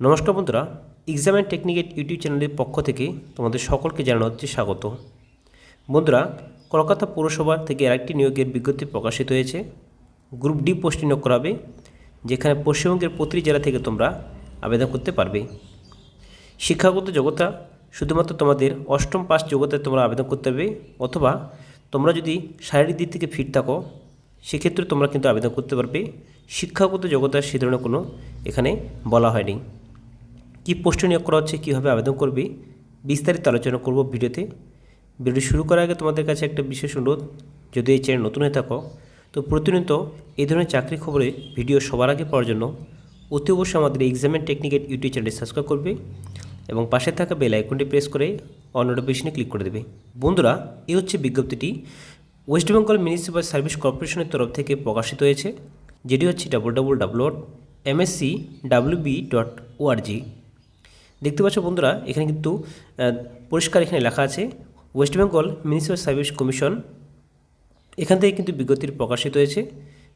নমস্কার বন্ধুরা exam and টেকনিকের ইউটিউব চ্যানেলের পক্ষ থেকে তোমাদের সকলকে জানানো হচ্ছে স্বাগত। বন্ধুরা, কলকাতা পৌরসভা থেকে আরেকটি নিয়োগের বিজ্ঞপ্তি প্রকাশিত হয়েছে। গ্রুপ ডি পোস্টে নিয়োগ করা হবে যেখানে পশ্চিমবঙ্গের প্রতিটি জেলা থেকে তোমরা আবেদন করতে পারবে। শিক্ষাগত যোগ্যতা শুধুমাত্র তোমাদের অষ্টম পাস যোগ্যতায় তোমরা আবেদন করতে পারবে অথবা তোমরা যদি শারীরিক দিক থেকে ফিট থাকো, সেক্ষেত্রে তোমরা কিন্তু আবেদন করতে পারবে। শিক্ষাগত যোগ্যতার সে ধরনের কোনো এখানে বলা হয়নি। কী পোস্টে নিয়োগ করা হচ্ছে, কীভাবে আবেদন করবে, বিস্তারিত আলোচনা করব ভিডিওতে। ভিডিও শুরু করার আগে তোমাদের কাছে একটা বিশেষ অনুরোধ, যদি এই চ্যানেল নতুন হয়ে থাকো, তো প্রতিনিয়ত এই ধরনের চাকরি খবরে ভিডিও সবার আগে পাওয়ার জন্য অতি অবশ্যই আমাদের এক্সাম অ্যান্ড টেকনিকের ইউটিউব চ্যানেলটি সাবস্ক্রাইব করবে এবং পাশে থাকা বেল আইকনটি প্রেস করে অন ক্লিক করে দেবে। বন্ধুরা, এই হচ্ছে বিজ্ঞপ্তিটি। ওয়েস্ট বেঙ্গল মিউনিসিপ্যাল সার্ভিস কর্পোরেশনের তরফ থেকে প্রকাশিত হয়েছে, যেটি হচ্ছে double double double dot MSC WB dot ORG দেখতে পাচ্ছ বন্ধুরা, এখানে কিন্তু পরিষ্কার এখানে লেখা আছে West Bengal municipal service commission এখান থেকে কিন্তু বিজ্ঞপ্তিটি প্রকাশিত হয়েছে।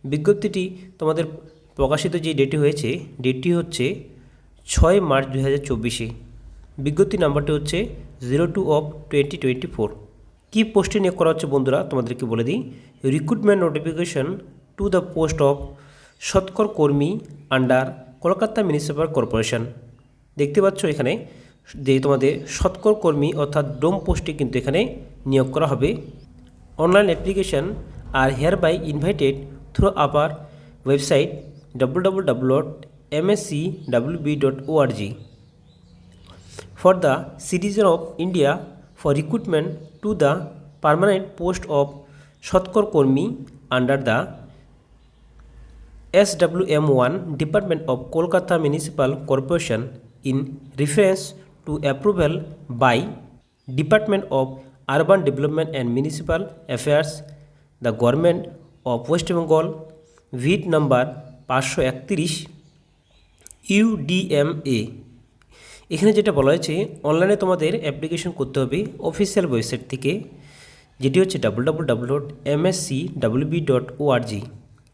বিজ্ঞপ্তিটি তোমাদের প্রকাশিত যে ডেটটি হয়েছে ডেটটি হচ্ছে ছয় মার্চ দু হাজার চব্বিশে। বিজ্ঞপ্তি নাম্বারটি হচ্ছে zero two of twenty twenty four কী পোস্টে নিয়োগ করা হচ্ছে বন্ধুরা, তোমাদেরকে বলে দিই। Recruitment notification to the post of সৎকর কর্মী আন্ডার কলকাতা মিউনিসিপ্যাল কর্পোরেশন দেখতে পাচ্ছ এখানে যে তোমাদের সৎকর কর্মী অর্থাৎ ডোম পোস্টে কিন্তু এখানে নিয়োগ করা হবে। Online application are hereby invited through upper website W for the citizen of India for recruitment to the permanent post of সৎকর কর্মী under the S W M one department of Kolkata municipal corporation in reference to approval by Department of Urban Development and Municipal Affairs, the Government of West Bengal, vide number পাঁচশো একত্রিশ UDMA এখানে যেটা বলা হয়েছে অনলাইনে তোমাদের application করতে হবে অফিসিয়াল ওয়েবসাইট থেকে যেটি হচ্ছে W W W dot MSC WB dot ORG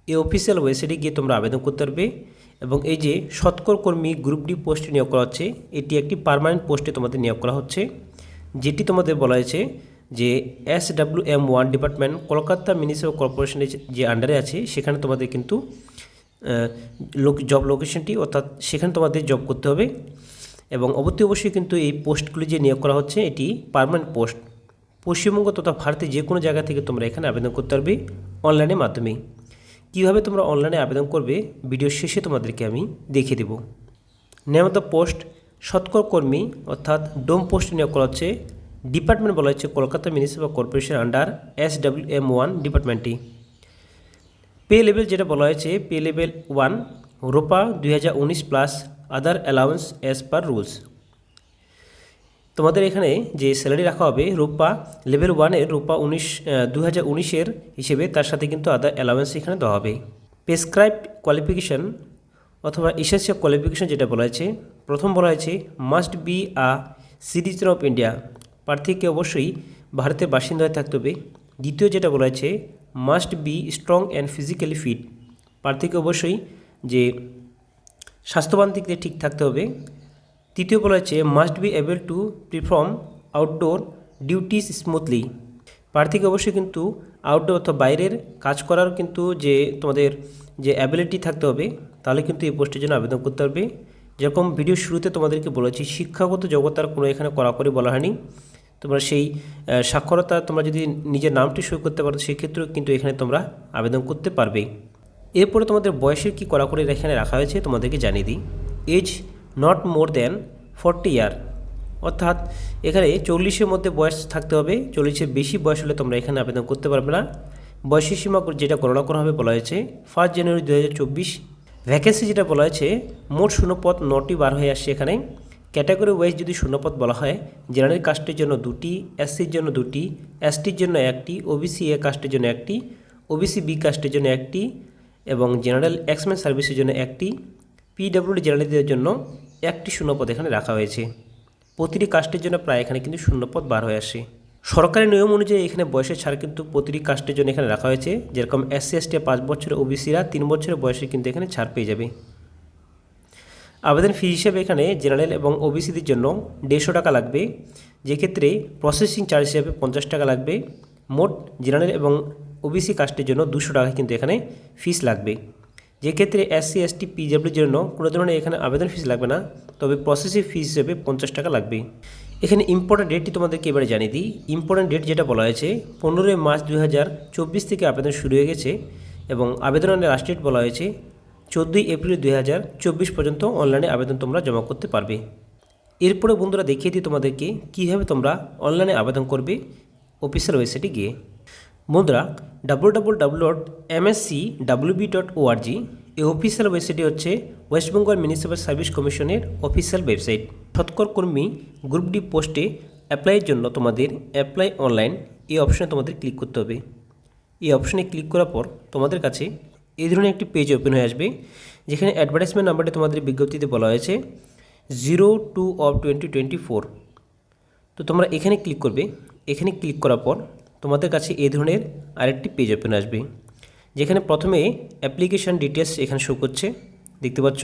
এই অফিসিয়াল ওয়েবসাইটে গিয়ে তোমরা আবেদন করতে পারবে। এবং এই যে সৎকর কর্মী গ্রুপ ডি পোস্টে নিয়োগ করা হচ্ছে, এটি একটি পার্মানেন্ট পোস্টে তোমাদের নিয়োগ করা হচ্ছে, যেটি তোমাদের বলা হয়েছে যে S W M one department Kolkata municipal কর্পোরেশনের যে- আন্ডারে আছে, সেখানে তোমাদের কিন্তু জব লোকেশনটি অর্থাৎ সেখানে তোমাদের জব করতে হবে এবং অবশ্যই অবশ্যই কিন্তু এই পোস্টগুলি যে নিয়োগ করা হচ্ছে, এটি পার্মানেন্ট পোস্ট পশ্চিমবঙ্গ তথা ভারতের যে কোনো জায়গা থেকে তোমরা এখানে আবেদন করতে পারবে অনলাইনের মাধ্যমে কীভাবে তোমরা অনলাইনে আবেদন করবে ভিডিও শেষে তোমাদেরকে আমি দেখিয়ে দেবো। দ্য পোস্ট সৎকর কর্মী, অর্থাৎ ডোম পোস্ট নিয়োগ করা হচ্ছে ডিপার্টমেন্ট বলা হচ্ছে Kolkata municipal corporation under S W M one ডিপার্টমেন্টটি pay level যেটা বলা হয়েছে পে লেভেল ওয়ান রোপা দুই হাজার উনিশ plus other allowance as per rules তোমাদের এখানে যে স্যালারি রাখা হবে রূপা লেভেল ওয়ানের রূপা উনিশ দু হাজার উনিশের হিসেবে তার সাথে কিন্তু আদার অ্যালাউন্স এখানে দেওয়া হবে। প্রেসক্রাইব কোয়ালিফিকেশন অথবা ইসেন্সিয়াল কোয়ালিফিকেশন যেটা বলা হয়েছে, প্রথম বলা হয়েছে must be a citizen of India প্রার্থীকে অবশ্যই ভারতের বাসিন্দা হয়ে থাকতে হবে। দ্বিতীয় যেটা বলা হয়েছে must be strong and physically fit প্রার্থীকে অবশ্যই যে স্বাস্থ্যবান দিক দিয়ে ঠিক থাকতে হবে। তৃতীয় বলা হচ্ছে must be able to perform outdoor duties smoothly প্রার্থীকে অবশ্যই কিন্তু আউটডোর অথবা বাইরের কাজ করার কিন্তু যে তোমাদের যে অ্যাবিলিটি থাকতে হবে, তাহলে কিন্তু এই পোস্টের জন্য আবেদন করতে পারবে যেরকম ভিডিও শুরুতে তোমাদেরকে বলেছি শিক্ষাগত যোগ্যতার কোনো এখানে কড়াকড়ি বলা হয়নি। তোমরা সেই সাক্ষরতা তোমরা যদি নিজের নামটি সই করতে পারো, সেক্ষেত্রেও কিন্তু এখানে তোমরা আবেদন করতে পারবে। এরপরে তোমাদের বয়সের কি কড়াকড়ি এখানে রাখা হয়েছে, তোমাদেরকে জানিয়ে দিই। Age not more than forty year অর্থাৎ এখানে চল্লিশের মধ্যে বয়স থাকতে হবে। চল্লিশের বেশি বয়স হলে তোমরা এখানে আবেদন করতে পারবে না। বয়সের সীমা যেটা গণনা করা হবে বলা হয়েছে ফার্স্ট জানুয়ারি দু হাজার চব্বিশ। ভ্যাকেন্সি যেটা বলা হয়েছে, মোট শূন্যপদ নটি বার হয়ে আসছে এখানে। ক্যাটাগরি ওয়াইজ যদি শূন্যপদ বলা হয়, জেনারেল কাস্টের জন্য দুটি এসসির জন্য দুটি এসটির জন্য একটি ওবিসি এ কাস্টের জন্য একটি ওবিসি বি কাস্টের জন্য একটি এবং জেনারেল এক্সমেন সার্ভিসের জন্য একটি। পিডব্লিউডি জেনারেলদের জন্য একটি শূন্যপদ এখানে রাখা হয়েছে। প্রতিটি কাস্টের জন্য প্রায় এখানে কিন্তু শূন্যপদ বার হয়ে আসে। সরকারি নিয়ম অনুযায়ী এখানে বয়সের ছাড় কিন্তু প্রতিটি কাস্টের জন্য এখানে রাখা হয়েছে। যেরকম এসসি এসটি পাঁচ বছরের ওবিসিরা তিন বছরের বয়সে কিন্তু এখানে ছাড় পেয়ে যাবে। আবেদন ফি হিসেবে এখানে জেনারেল এবং ওবিসিদের জন্য দেড়শো টাকা লাগবে। যেক্ষেত্রে প্রসেসিং চার্জ হিসেবে পঞ্চাশ টাকা লাগবে। মোট জেনারেল এবং ওবিসি কাস্টের জন্য দুশো টাকা কিন্তু এখানে ফিস লাগবে। যেক্ষেত্রে এসসি এসটি পিডাব্লিউর জন্য কোনো ধরনের এখানে আবেদন ফিস লাগবে না, তবে প্রসেসিং ফিস হিসেবে পঞ্চাশ টাকা লাগবে। এখানে ইম্পর্টেন্ট ডেটটি তোমাদেরকে এবারে জানিয়ে দিই। ইম্পর্টেন্ট ডেট যেটা বলা হয়েছে, পনেরোই মার্চ দু চব্বিশ থেকে আবেদন শুরু হয়ে গেছে এবং আবেদনের লাস্ট ডেট বলা হয়েছে, চোদ্দোই এপ্রিল দুই হাজার চব্বিশ পর্যন্ত অনলাইনে আবেদন তোমরা জমা করতে পারবে। এরপরে বন্ধুরা দেখিয়ে দিই তোমাদেরকে কীভাবে তোমরা অনলাইনে আবেদন করবে অফিসিয়াল ওয়েবসাইটে গিয়ে। বন্ধুরা W W W dot MSC WB dot ORG এই অফিসিয়াল ওয়েবসাইটটি হচ্ছে ওয়েস্ট বেঙ্গল মিউনিসিপ্যাল সার্ভিস কমিশনের অফিসিয়াল ওয়েবসাইট সৎকর কর্মী গ্রুপ ডি পোস্টে অ্যাপ্লাইয়ের জন্য তোমাদের অ্যাপ্লাই অনলাইন এই অপশনে তোমাদের ক্লিক করতে হবে। এই অপশনে ক্লিক করার পর তোমাদের কাছে এই ধরনের একটি পেজ ওপেন হয়ে আসবে, যেখানে অ্যাডভার্টাইজমেন্ট নাম্বারটি তোমাদের বিজ্ঞপ্তিতে বলা হয়েছে zero two of twenty twenty four তো তোমরা এখানে ক্লিক করবে। এখানে ক্লিক করার পর তোমাদের কাছে এই ধরনের আরেকটি পেজ ওপেন আসবে, যেখানে প্রথমে অ্যাপ্লিকেশান ডিটেলস এখানে শো করছে, দেখতে পাচ্ছ?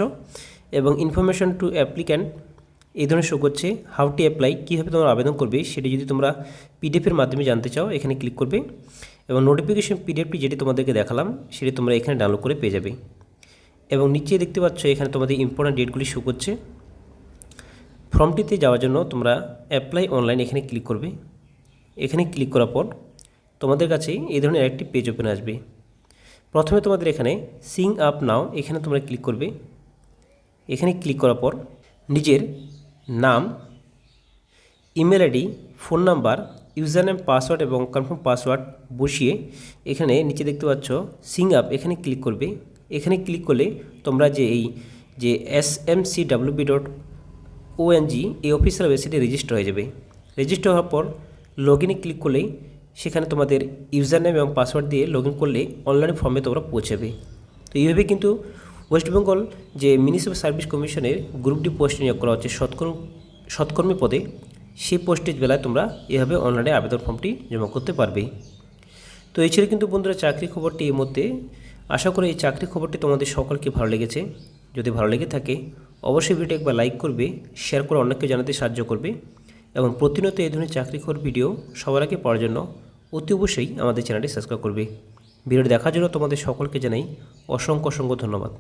এবং ইনফরমেশন টু অ্যাপ্লিক্যান্ট এই ধরনের শো করছে হাউ টু অ্যাপ্লাই কীভাবে তোমরা আবেদন করবে, সেটি যদি তোমরা পিডিএফের মাধ্যমে জানতে চাও, এখানে ক্লিক করবে। এবং নোটিফিকেশন পিডিএফটি যেটি তোমাদেরকে দেখালাম, সেটি তোমরা এখানে ডাউনলোড করে পেয়ে যাবে। এবং নিচে দেখতে পাচ্ছ, এখানে তোমাদের ইম্পর্ট্যান্ট ডেটগুলি শো করছে। ফর্মটিতে যাওয়ার জন্য তোমরা অ্যাপ্লাই অনলাইন এখানে ক্লিক করবে। এখানে ক্লিক করার পর তোমাদের কাছে এই ধরনের একটি পেজ ওপেন আসবে। প্রথমে তোমাদের এখানে সিং আপ নাও এখানে তোমরা ক্লিক করবে। এখানে ক্লিক করার পর নিজের নাম email ID phone number user name password এবং কনফার্ম পাসওয়ার্ড বসিয়ে এখানে নিচে দেখতে পাচ্ছ সিং আপ এখানে ক্লিক করবে। এখানে ক্লিক করলে তোমরা যে এই যে S M C WB dot ONG এই অফিসিয়াল ওয়েবসাইটে রেজিস্টার হয়ে যাবে। রেজিস্টার হওয়ার পর লগ ইনে ক্লিক করলেই সেখানে তোমাদের ইউজার নেম এবং পাসওয়ার্ড দিয়ে লগ ইন করলে অনলাইন ফর্মে তোমরা পৌঁছাবে। তো এইভাবে কিন্তু ওয়েস্ট বেঙ্গল যে মিউনিসিপ্যাল সার্ভিস কমিশনের গ্রুপ ডি পোস্টে নিয়োগ করা হচ্ছে সৎকর্ম সৎকর্মী পদে, সেই পোস্টের বেলায় তোমরা এভাবে অনলাইনে আবেদন ফর্মটি জমা করতে পারবে। তো এই কিন্তু বন্ধুরা চাকরি খবরটি এই মধ্যে আশা করি এই চাকরি খবরটি তোমাদের সকলকে ভালো লেগেছে। যদি ভালো লেগে থাকে, অবশ্যই ভিডিও একবার লাইক করবে শেয়ার করে অন্যকে জানাতে সাহায্য করবে। এবং প্রতিনিয়ত এই ধরনের চাকরি খবর ভিডিও সবার আগে পাওয়ার জন্য অতি অবশ্যই আমাদের চ্যানেলটি সাবস্ক্রাইব করবে। ভিডিওটি দেখার জন্য তোমাদের সকলকে জানাই অসংখ্য অসংখ্য ধন্যবাদ।